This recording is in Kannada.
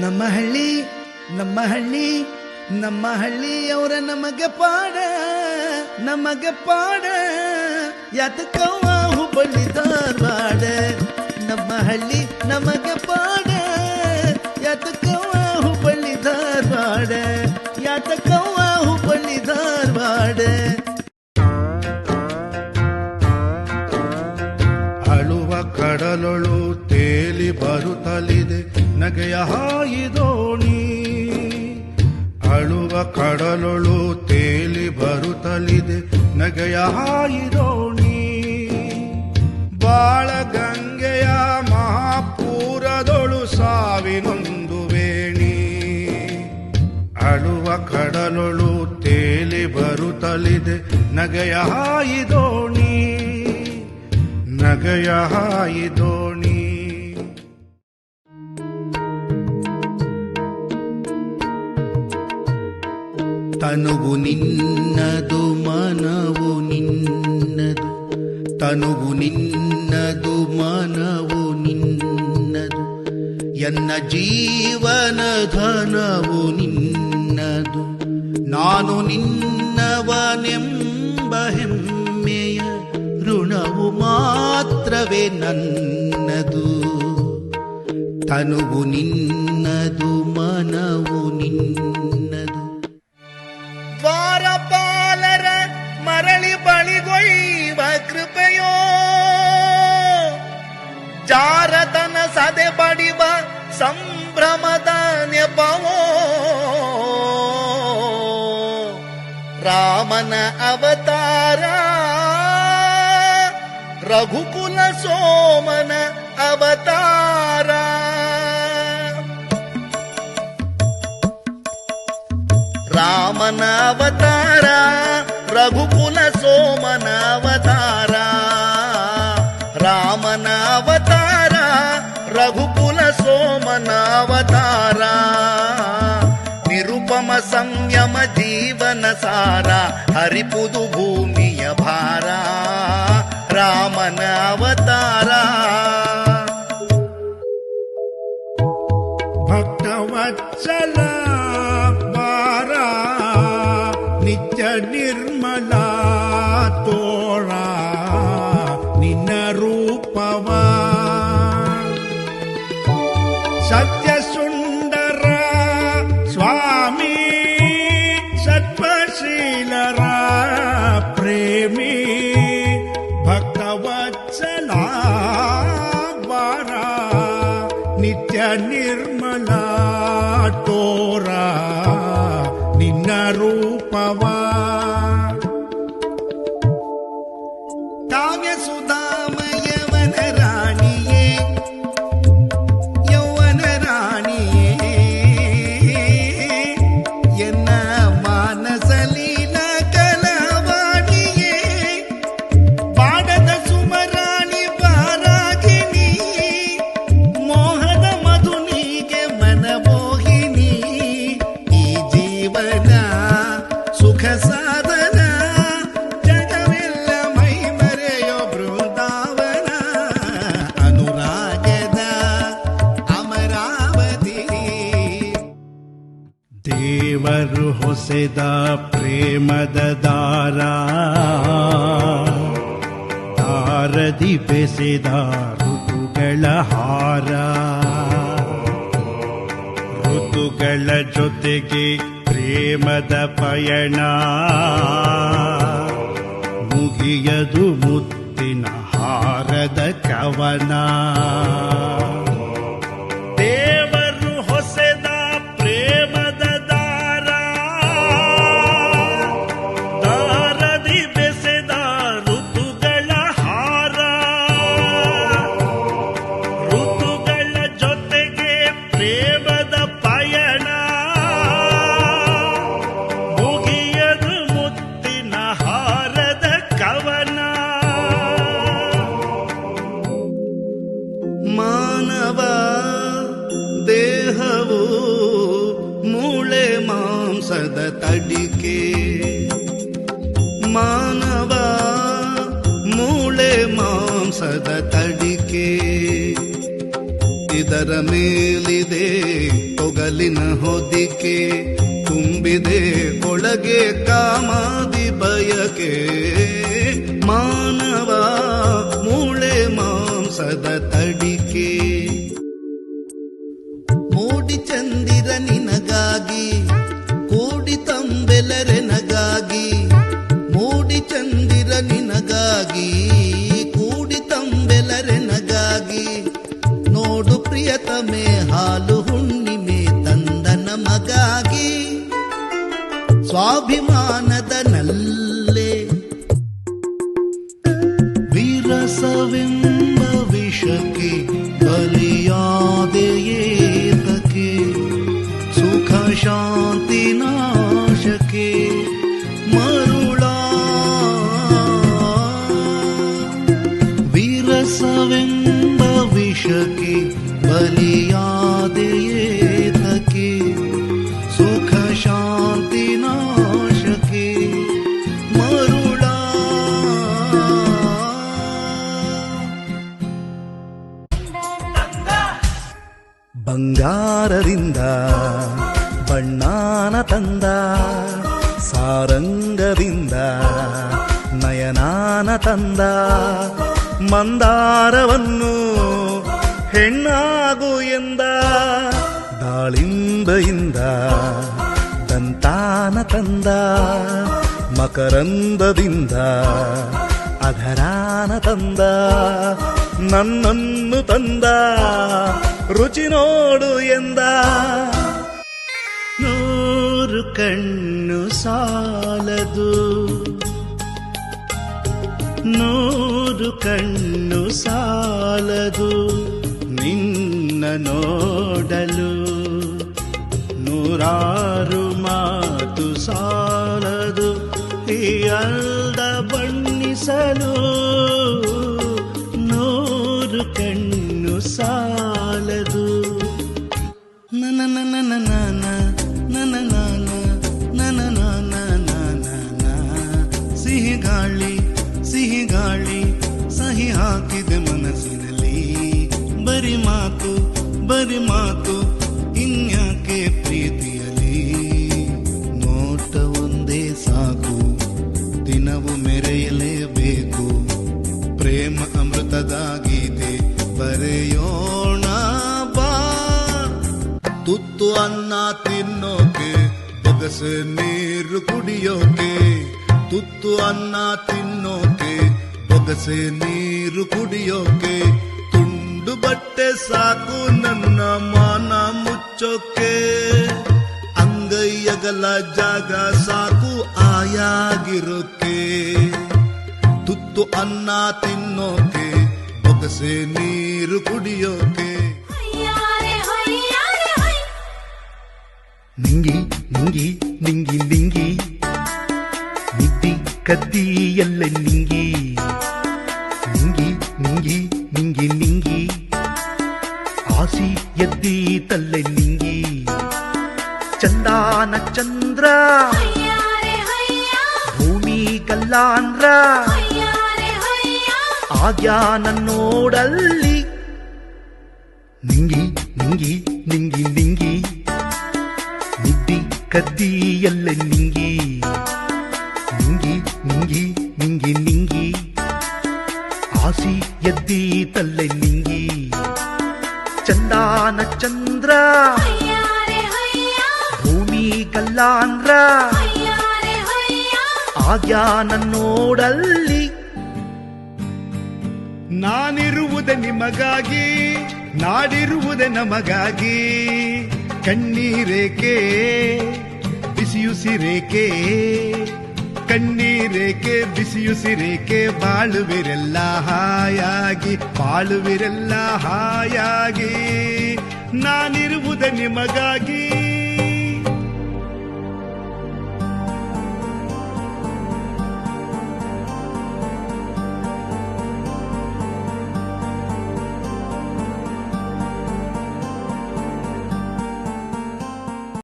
ನಮ್ಮ ಹಳ್ಳಿ ನಮ್ಮ ಹಳ್ಳಿ ನಮ್ಮ ಹಳ್ಳಿಯವರ ನಮಗೆ ಪಾಡ ನಮಗೆ ಪಾಡ. ಯಾತಕವ್ವ ಹುಬ್ಬಳ್ಳಿ ಧಾರವಾಡ ನಮ್ಮ ಹಳ್ಳಿ ನಮಗೆ ಪಾಡ. ಯಾತಕವ್ವ ಹುಬ್ಬಳ್ಳಿ ಧಾರವಾಡ ಯಾತಕವ್ವ ಹುಬ್ಬಳ್ಳಿ ಧಾರವಾಡ. ಕಡಲೊಳು ತೇಲಿ ಬರುತ್ತಲಿದೆ. ನಗೆಯ ಹಾಯಿದೋಣಿ ಅಳುವ ಕಡಲೊಳು ತೇಲಿ ಬರುತ್ತಲಿದೆ. ನಗೆಯ ಹಾಯಿದೋಣಿ ಬಾಳ ಗಂಗೆಯ ಮಹಾಪೂರದೊಳು ಸಾವಿನೊಂದು ವೇಣಿ. ಅಳುವ ಕಡಲೊಳು ತೇಲಿ ಬರುತ್ತಲಿದೆ. ನಗೆಯ ಹಾಯಿದೋಣಿ ನಗೆಯ ಹಾಯಿದೋಣಿ ತನುವು ನಿನ್ನದು, ಮನವು ನಿನ್ನದು. ತನುವು ನಿನ್ನದು, ಮನವು ನಿನ್ನದು. ಎನ್ನ ಜೀವನ ಧನವು ನಿನ್ನದು. ನಾನು ನಿನ್ನವನೆಂಬ ಮಾತ್ರವೇ ನನ್ನದು. ತನುವು ನಿನ್ನದು, ಮನವು ನಿನ್ನದು. ದ್ವಾರಪಾಲರ ಮರಳಿ ಬಳಿಗೊಯ್ಯುವ ಕೃಪೆಯೋ. ಜಾರತನ ಸದೆ ಬಡಿವ ಸಂಭ್ರಮದ ನೆಪವೋ ರಾಮನ ಅವತಾರ ರಘುಕುಲ ಸೋಮನ ಅವತಾರ ರಾಮನ ಅವತಾರ ರಘುಕುಲ ಸೋಮನ ಅವತಾರ ರಾಮನ ಅವತಾರ ರಘುಕುಲ ಸೋಮನ ಅವತಾರ ನಿರುಪಮ ಸಂಯಮ ಜೀವನ ಸಾರ ಹರಿಪುದು ಭೂಮಿಯ ಭಾರ ராமன அவதாரா பக்தவச்சலா பாரா நிச்ச நிர்மலா தோழா நின்ன ரூபவா சத்ய वचनाद्वारा नित्य निर्मला ಹೊಸೆದ ಪ್ರೇಮದ ದಾರ. ತಾರದಿ ಬೆಸೆದ ಋತುಗಳ ಹಾರ. ಋತುಗಳ ಜೊತೆಗೆ ಪ್ರೇಮದ ಪಯಣ. ಮುಗಿಯದು ಮುತ್ತಿನ ಹಾರದ ಕವನ. ಮರದ ತಡಿಕೆ. ಮಾನವ ಮೂಳೆ ಮಾಂಸದ ತಡಿಕೆ. ಇದರ ಮೇಲಿದೆ ಹೊಗಲಿನ ಹೊದಿಕೆ. ತುಂಬಿದೆ ಒಳಗೆ ಕಾಮಾದಿ ಬಯಕೆ. ಮಾನವ ಮೂಳೆ ಮಾಂಸದ ಸ್ವಾಭಿಮಾನದ ನಲ್ಲೆ ವಿರಸವೆಂಬ ವಿಷಕ್ಕೆ ಬಲಿಯಾದೆಯೇತಕ್ಕೆ ಸುಖ ಶಾಂತಿ ಸಾರಂಗದಿಂದ ನಯನಾನ ತಂದ ಮಂದಾರವನ್ನು ಹೆಣ್ಣಾಗು ಎಂದ ದಾಳಿಂಬೆಯಿಂದ ದಂತಾನ ತಂದ ಮಕರಂದದಿಂದ ಅಧರಾನ ತಂದ ನನ್ನನ್ನು ತಂದ ರುಚಿ ನೋಡು ಎಂದ ನೂರು ಕಣ್ಣು ಸಾಲದು. ನೂರು ಕಣ್ಣು ಸಾಲದು ನಿನ್ನ ನೋಡಲು. ನೂರಾರು ಮಾತು ಸಾಲದು ಈ ಅಲ್ದ ಬಣ್ಣಿಸಲು. ನೂರು ಕಣ್ಣು ಸಾಲದು ದಿನವು ಮೆರೆಯಲೇಬೇಕು. ಪ್ರೇಮ ಅಮೃತದ ಗೀತೆ ಬರೆಯೋಣ ಬಾ. ತುತ್ತು ಅನ್ನ ತಿನ್ನೋಕೆ, ಬೊಗಸೆ ನೀರು ಕುಡಿಯೋಕೆ. ತುತ್ತು ಅನ್ನ ತಿನ್ನೋಕೆ, ಬೊಗಸೆ ನೀರು ಕುಡಿಯೋಕೆ. ತುಂಡು ಬಟ್ಟೆ ಸಾಕು ನನ್ನ ಮಾನ ಮುಚ್ಚೋಕೆ. ಅಂಗೈಯಗಲ ಜಾಗ ಸಾಕು ಆಯಾಗಿರುತ್ತೆ. ತುತ್ತು ಅನ್ನ ತಿನ್ನೋಕೆ ಬೊಗಸೆ ನೀರು ಕುಡಿಯೋಕೆ. ನಿಂಗಿ ನಿಂಗಿ ನಿಂಗಿ ನಿಂಗಿ. ನಿದ್ದಿ ಕದ್ದಿ ಎಲ್ಲ ಚಂದಾನ ಚಂದ್ರ. ಭೂಮಿ ಕಲ್ಲಾಂದ್ರ ಆಗ್ಯಾನ ನೋಡಲ್ಲಿ. ನಿಂಗಿ ನಿಂಗಿ ನಿಂಗಿ ನಿಂಗಿ. ನಿದ್ದಿ ಕದ್ದಿ ಎಲ್ಲ ನಿಂಗಿ. ನಿಂಗಿ ನಿಂಗಿ ನಿಂಗಿ ನಿಂಗಿ. ಆಸಿ ಎದ್ದಿ ತಲ್ಲೆ ನಿಂಗಿ. ಚಂದಾನ ಚಂದ್ರ. ಕಲ್ಲಾಂದ್ರ ನೋಡಲ್ಲಿ ನಾನಿರುವುದೇ ನಿಮಗಾಗಿ, ನಾಡಿರುವುದೇ ನಮಗಾಗಿ. ಕಣ್ಣೀರೇಕೆ ಬಿಸಿಯುಸಿರೇಕೆ ಕಣ್ಣೀರೇಕೆ ಬಿಸಿಯುಸಿರೇಕೆ ಬಾಳುವಿರೆಲ್ಲ ಹಾಯಾಗಿ ಬಾಳುವಿರೆಲ್ಲ ಹಾಯಾಗಿ. ನಾನಿರುವುದೇ ನಿಮಗಾಗಿ